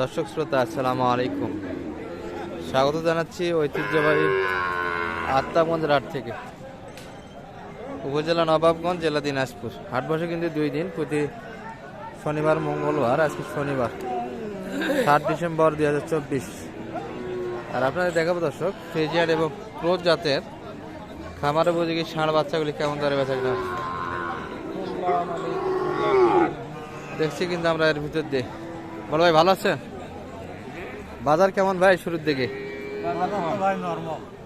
দর্শক শ্রোতা, আসসালামু আলাইকুম। স্বাগত জানাচ্ছি ঐতিহ্যবাহী আত্মাগঞ্জ হাট থেকে। উপজেলা নবাবগঞ্জ, জেলা দিনাজপুর। হাট বসে কিন্তু দুই দিন, প্রতি শনিবার, মঙ্গলবার, আজকে শনিবার, সাত ডিসেম্বর দুই হাজার চব্বিশ। আর আপনাদের দেখাবো দর্শক, ফ্রিজিয়ার এবং ক্রোজ জাতের খামারে বুঝে ষাঁড় বাচ্চাগুলি কেমন দরে বেচা দেখছি কিন্তু আমরা এর ভিতর দিয়ে বলো ভাই ভালো আছে? বাজার কেমন ভাই শুরুর দিকে?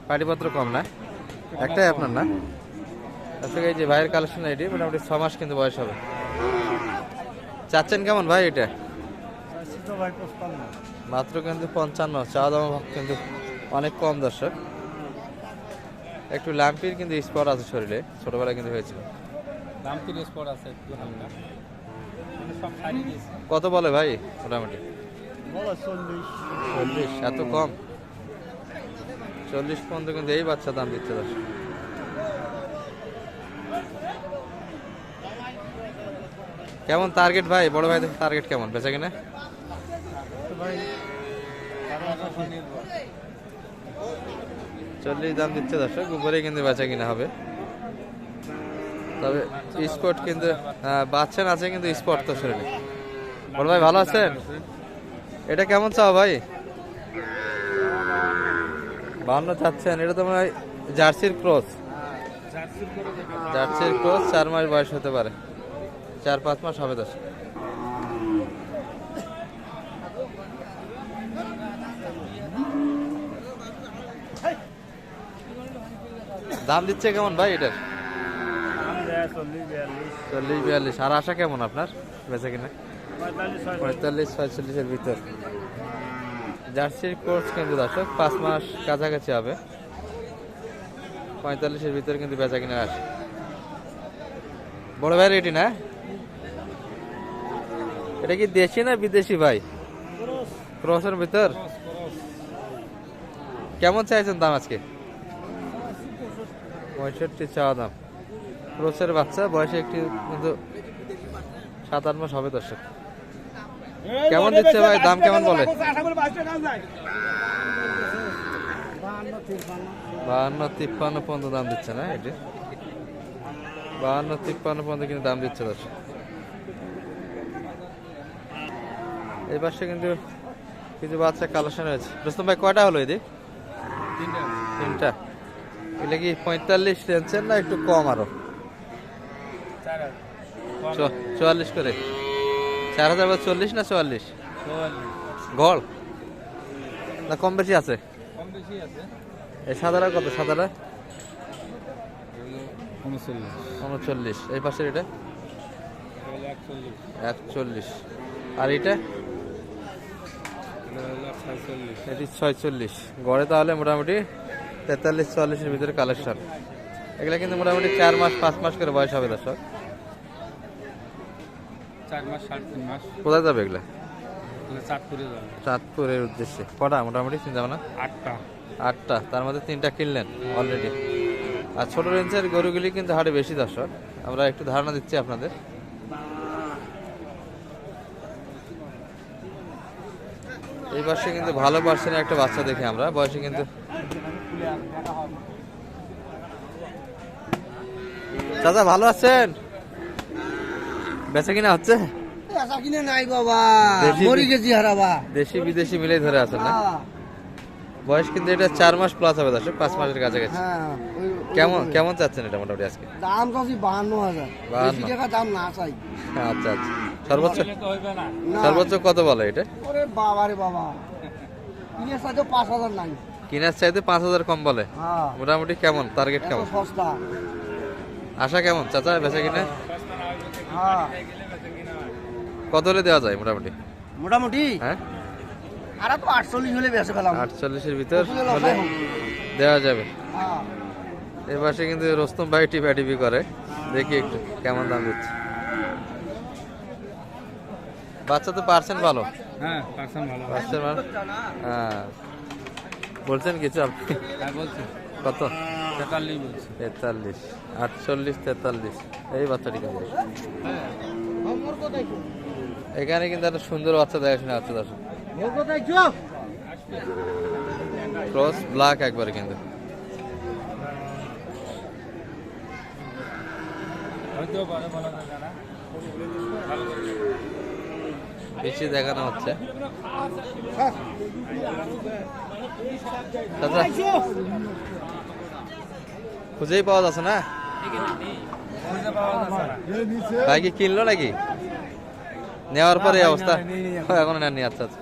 পাটিপত্র কম না? একটাই আপনার না? আচ্ছা এই যে ভাইয়ের কালেকশন এটি, মোটামুটি ছ মাস কিন্তু বয়স হবে। চাচ্ছেন কেমন ভাই এটা? মাত্র কিন্তু পঞ্চান্ন চা দাম কিন্তু অনেক কম দর্শক। একটু ল্যাম্পির কিন্তু স্পট আছে শরীরে, ছোটবেলায় কিন্তু হয়েছিল। রামপির স্পট আছে একটু হালকা কিন্তু সব সারিয়ে দিয়েছে কত বলে ভাই মোটামুটি? চল্লিশ। এত কম? চল্লিশ পর্যন্ত কিন্তু এই বাচ্চা দাম দিচ্ছে দশ কেমন টার্গেট ভাই? বড় ভাই টার্গেট কেমন? বেচা কিনা? চল্লিশ দাম দিচ্ছে দর্শক উপরে কিন্তু বেচা কিনা হবে। তবে স্পট কিন্তু হ্যাঁ, বাচ্চা আছে কিন্তু স্পট তো শরীরে বড় ভাই ভালো আছেন? এটা কেমন চাও ভাই? বান্ন চাচ্ছেন এটা তো হয় জার্সির ক্রস। জার্সির ক্রস চার মাস বয়স হতে পারে। চার পাঁচ মাস হবে দশ। দাম দিচ্ছে কেমন ভাই এটার? চল্লিশ বিয়াল্লিশ। আর আশা কেমন আপনার? বেঁচে কিনা? পঁয়তাল্লিশ ছয়চল্লিশের ভিতর। জার্সির কোর্স কিন্তু দর্শক পাঁচ মাস কাছাকাছি হবে। পঁয়তাল্লিশের ভিতর কিন্তু বেচা কিনে আসে বড় ভাই এটি না? এটা কি দেশি না বিদেশি ভাই? ক্রসের ভিতর? কেমন চাইছেন দাম আজকে? পঁয়ষট্টি চাওয়া দাম। ক্রসের বাচ্চা বয়সে একটি কিন্তু সাত আট মাস হবে দর্শক। কেমন দিচ্ছে ভাই? দাম কেমন বলে? বাহান্ন তিপ্পান্ন। পর্যন্ত দাম দিচ্ছে না এটি? বাহান্ন তিপ্পান্ন পর্যন্ত কিন্তু দাম দিচ্ছে দর্শক। এই পাশে কিন্তু কিছু বাচ্চা কালেকশন হয়েছে রুস্তম ভাই কয়টা হলো এদিক? তিনটা। এটা কি পঁয়তাল্লিশ টেনছেন না একটু কম আরও? চুয়াল্লিশ করে। চার হাজার বা চল্লিশ না চুয়াল্লিশ? গড় না কম বেশি আছে? এই সাদারা কত? সাদারা উনচল্লিশ। এই পাশের এটা? একচল্লিশ। আর এটা? এটি ছয়চল্লিশ। গড়ে তাহলে মোটামুটি তেতাল্লিশ চুয়াল্লিশের ভিতরে কালেকশন এগুলা কিন্তু মোটামুটি চার মাস পাঁচ মাস করে বয়স হবে দর্শক। চার মাস সাড়ে তিন মাস। কোথায় যাবে এগুলা? চাঁদপুরে যাবে। চাঁদপুরের উদ্দেশ্যে। কটা মোটামুটি চিন্তা ভাবনা? আটটা। আটটা। তার মধ্যে তিনটা কিনলেন অলরেডি আর ছোট রেঞ্জের গরুগুলি কিন্তু হাটে বেশি দর্শক। আমরা একটু ধারণা দিচ্ছি আপনাদের। এই পাশে কিন্তু ভালো পার্সেন্টের একটা বাচ্চা দেখি আমরা। বয়সে কিন্তু দাদা ভালো আছেন? বেচা কিনা হচ্ছে? পেশা কিনে নাই বাবা দেশি- মরি গেছি হারাবা দেশি বিদেশি মিলেই ধরে আছেন না? বয়স কিন্তু এটা চার মাস প্লাস হবে দর্শক পাঁচ মাসের কাছাকাছি। হ্যাঁ কেমন কেমন চাচ্ছেন এটা মোটামুটি আজকে? দাম চাচ্ছি বাহান্ন হাজার। বেশি টাকা দাম না চাই। আচ্ছা আচ্ছা। সর্বোচ্চ। সর্বোচ্চ কত বলে এটা? ওরে বাবা রে বাবা। কিনে সাথে পাঁচ হাজার নাই। কিনার চাইতে পাঁচ হাজার কম বলে? হ্যাঁ। মোটামুটি কেমন? টার্গেট কেমন? সস্তা। আশা কেমন? চাচা বেচা কিনে হ্যাঁ কত হলে দেওয়া যায় মোটামুটি? মোটামুটি? হ্যাঁ। আর তো আটচল্লিশ হলে বেঁচে পেলাম আটচল্লিশের ভিতর ওষুধের হলে দেওয়া যাবে। হ্যাঁ। এ পাশে কিন্তু রোস্তম ভাই টিপা টিপি করে। দেখি একটু কেমন দাম দিচ্ছে। বাচ্চা তো পারছেন ভালো। হ্যাঁ পার্সেন্ট ভালো। ভালো। হ্যাঁ। বলছেন কিছু আপনি? হ্যাঁ বলছি। কত? তেতাল্লিশ আটচল্লিশ, তেতাল্লিশ। এই বাচ্চাটি কিন্তু এখানে কিন্তু একটা সুন্দর বাচ্চা দেখাশোনা আছে, দর্শক। ক্রস ব্ল্যাক একবারে কিন্তু। বেশি দেখানো হচ্ছে। চাচা খুঁজেই পাওয়া যাচ্ছে না? ভাই কি কিনলো নাকি? নেওয়ার পরে অবস্থা। এখন নেননি আচ্ছা আচ্ছা।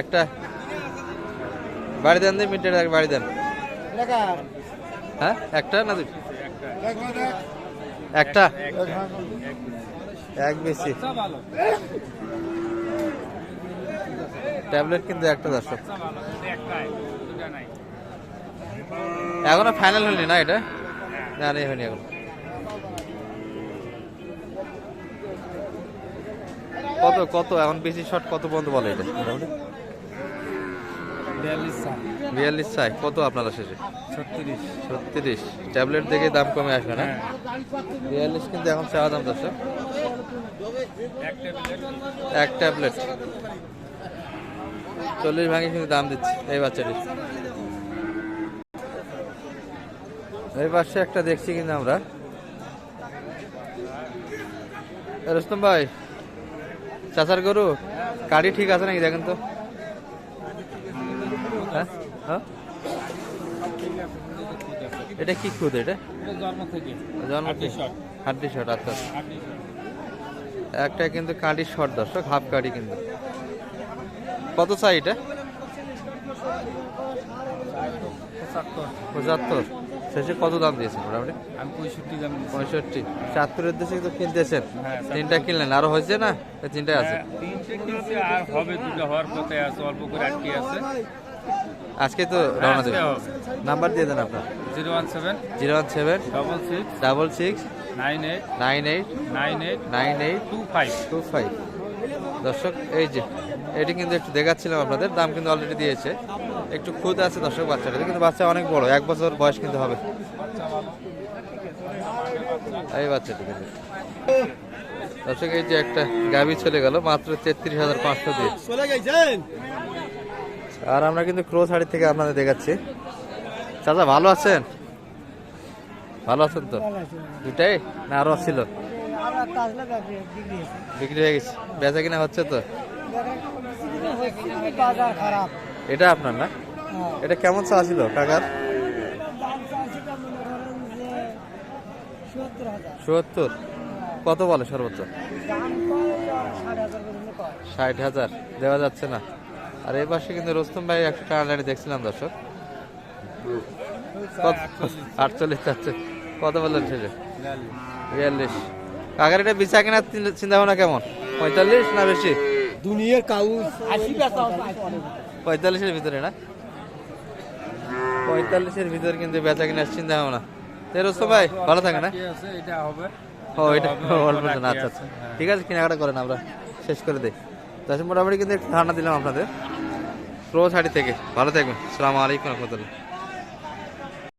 একটা। বাড়ি দেন মিনিটের আগে বাড়ি দেন। হ্যাঁ একটা না দুটো? একটা। এক বেশি। ট্যাবলেট কিন্তু একটা দর্শক আচ্ছা ভালো একটাই দুটা নাই এখনও ফাইনাল হয়নি না এটা? না নেই হয়নি এখন। কত কত এখন বেশি শট কত পর্যন্ত বলে এটা? মোটামুটি? বিয়াল্লিশ চাই কত আপনারা শেষে? ছত্রিশ। ছত্রিশ। ট্যাবলেট দেখে দাম কমে আসবে না? বিয়াল্লিশ কিন্তু এখন চাওয়া দাম এক এক ট্যাবলেট চল্লিশ ভাঙে কিন্তু দাম দিচ্ছে এই বাচ্চাটি। এই পাশে একটা দেখছি কিন্তু আমরা। রুস্তম ভাই চাচার গরু গাড়ি ঠিক আছে নাকি দেখেন তো? হ্যাঁ? হ্যাঁ? এটা কি খুদ এটা? জন্ম থেকে। জন্ম হাড্ডি হাড্ডি শট আচ্ছা আচ্ছা। একটা কিন্তু কাঁটি শর্ট দর্শক হাফ কাঁটি কিন্তু। কত চাই এটা? পঁচাত্তর। পঁচাত্তর। শেষে কত দাম দিয়েছেন মোটামুটি? আমি পঁয়ষট্টি দাম পঁয়ষট্টি। চাত্তরের দেশে কিন্তু কিনতেছেন। হ্যাঁ, তিনটা কিনলেন। আরও হয়েছে না? তিনটাই আছে। হ্যাঁ, তিনটে কিনছে আর হবে দুটো হওয়ার পথে আছে অল্প করে আটকে আছে। আজকে তো রওনা দেবেন। নাম্বার দিয়ে দেন আপনার। Zero one seven. Zero one seven. Double six. Double six. Nine eight. Nine eight. Nine eight. Nine eight. Two five. Two five. দর্শক এই যে এটি কিন্তু একটু দেখাচ্ছিলাম আপনাদের। দাম কিন্তু অলরেডি দিয়েছে। একটু খুদ আছে দর্শক বাচ্চাটা কিন্তু বাচ্চা অনেক বড় এক বছর বয়স কিন্তু হবে। এই বাচ্চাটি কিন্তু। দর্শক এই যে একটা গাভি চলে গেল মাত্র তেত্রিশ হাজার পাঁচশো দিয়ে। আর আমরা কিন্তু ক্রো শাড়ি থেকে আপনাদের দেখাচ্ছি। চাচা ভালো আছেন? ভালো আছেন তো? দুটাই না আরও ছিল? বিক্রি বিক্রি হয়ে গেছে। বেচা কিনা হচ্ছে তো? খারাপ। এটা আপনার না? হ্যাঁ। এটা কেমন চা ছিল কাকার যে সত্তর। কত বলে সর্বোচ্চ? ষাট হাজার। দেওয়া যাচ্ছে না। আর এই পাশে কিন্তু রোস্তম ভাই একটা টানাটানি দেখছিলাম দর্শক। আটচল্লিশ যাচ্ছে। কত বললেন শেষে বিয়াল্লিশ। কাকার এটা বিচা কেনার চিন্তা ভাবনা কেমন? পঁয়তাল্লিশ না বেশি? দুনিয়ার কাউজ আশি পঁয়তাল্লিশের ভিতরে না? পঁয়তাল্লিশের ভিতরে কিন্তু বেচা কিনে চিন্তা ভাবনা। তো তেরোশো ভাই ভালো থাকে না? ও এটা অল্প আচ্ছা আচ্ছা। হ্যাঁ। ঠিক আছে কেনাকাটা করেন আমরা শেষ করে দিই। তাছাড়া মোটামুটি কিন্তু একটু ধারণা দিলাম আপনাদের। প্রো শাড়ি থেকে। ভালো থাকবেন। সালামু আলাইকুম রহমতুল্লাহ।